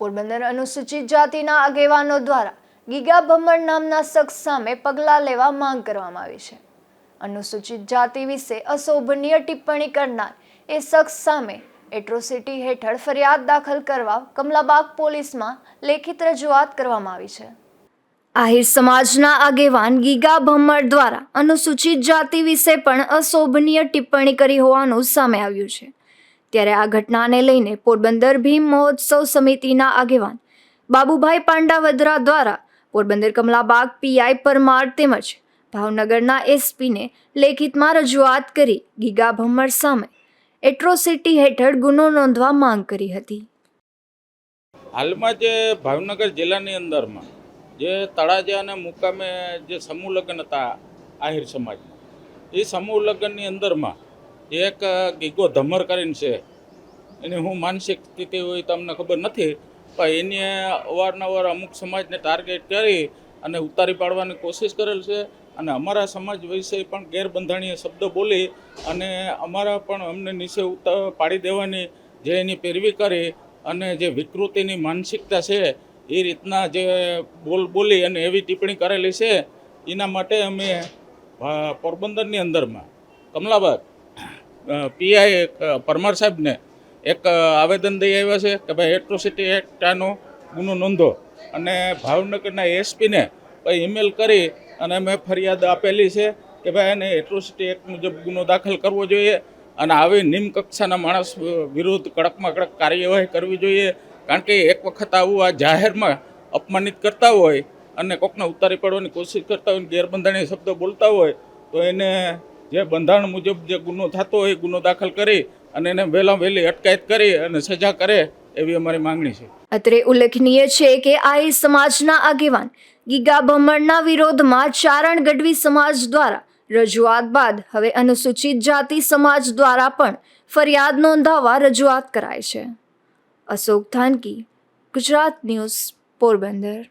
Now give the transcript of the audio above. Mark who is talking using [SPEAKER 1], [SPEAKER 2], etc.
[SPEAKER 1] પોરબંદર અનુસૂચિત જાતિના આગેવાનો દ્વારા ગીગા ભમણ નામના શખ્સ સામે પગલાં લેવા માંગ કરવામાં આવી છે. અનુસૂચિત જાતિ વિશે અશોભનીય ટિપ્પણી કરનાર એ શખ્સ સામે એટ્રોસિટી હેઠળ ફરિયાદ દાખલ કરવા કમલાબાગ પોલીસમાં લેખિત રજૂઆત કરવામાં આવી છે. આહિર સમાજના આગેવાન ગીગા ભમર દ્વારા અનુસૂચિત જાતિ વિશે પણ અશોભનીય ટિપ્પણી કરી હોવાનું સામે આવ્યું છે. ત્યારે આ ઘટનાને લઈને પોરબંદર ભીમ મહોત્સવ સમિતિના આગેવાન બાબુભાઈ પાંડાવદરા દ્વારા પોરબંદર કમલાબાગ પીઆઈ પરમાર તેમજ ભાવનગરના એસપીને લેખિતમાં રજૂઆત કરી ગીગા ભમ્મર સામે એટ્રોસિટી હેઠળ ગુનો નોંધવા માંગ કરી હતી.
[SPEAKER 2] હાલમાં જે ભાવનગર જિલ્લાની અંદરમાં જે તળાજા અને મુકામે જે સમૂહ લગ્ન હતા આહિર સમાજના, એ સમૂહ લગ્નની અંદરમાં એક ગીગો ધમર કરીને છે. એની હું માનસિક સ્થિતિ હોય તમને ખબર નથી, પણ એને અવારનવાર અમુક સમાજને ટાર્ગેટ કરી અને ઉતારી પાડવાની કોશિશ કરેલ છે. અને અમારા સમાજ વિશે પણ ગેરબંધારણીય શબ્દો બોલી અને અમારા પણ અમને નીચે પાડી દેવાની જે એની પેરવી કરી અને જે વિકૃતિની માનસિકતા છે, એ રીતના જે બોલ, બોલી અને એવી ટિપ્પણી કરેલી છે, એના માટે અમે પોરબંદરની અંદરમાં. કમલાબાદ પીઆઈ પરમાર સાહેબને એક આવેદન દઈ આવ્યા છે કે ભાઈ એટ્રોસિટી એક્ટ આનો ગુનો નોંધો. અને ભાવનગરના એસપીને ઈમેલ કરી અને અમે ફરિયાદ આપેલી છે કે ભાઈ એને એટ્રોસિટી એક્ટ મુજબ ગુનો દાખલ કરવો જોઈએ અને આવી નિમ્ન કક્ષાના માણસ વિરુદ્ધ કડકમાં કડક કાર્યવાહી કરવી જોઈએ. કારણ કે એક વખત આવું આ જાહેરમાં અપમાનિત કરતા હોય અને કોકને ઉતારી પાડવાની કોશિશ કરતા હોય ગેરબંધારણીય શબ્દો બોલતા હોય તો એને જે બંધારણ મુજબ જે ગુનો થતો હોય ગુનો દાખલ કરી અને એને વહેલા વહેલી અટકાયત કરી અને સજા કરે એવી અમારી માંગણી છે.
[SPEAKER 1] અત્રે ઉલ્લેખનીય છે કે આઈ સમાજના આગેવાન ગીગા ભમણના વિરોધમાં ચારણ ગઢવી સમાજ દ્વારા રજૂઆત બાદ હવે અનુસૂચિત જાતિ સમાજ દ્વારા પણ ફરિયાદ નોંધાવવા રજૂઆત કરાય છે. અશોક થાનકી, ગુજરાત ન્યૂઝ પોરબંદર.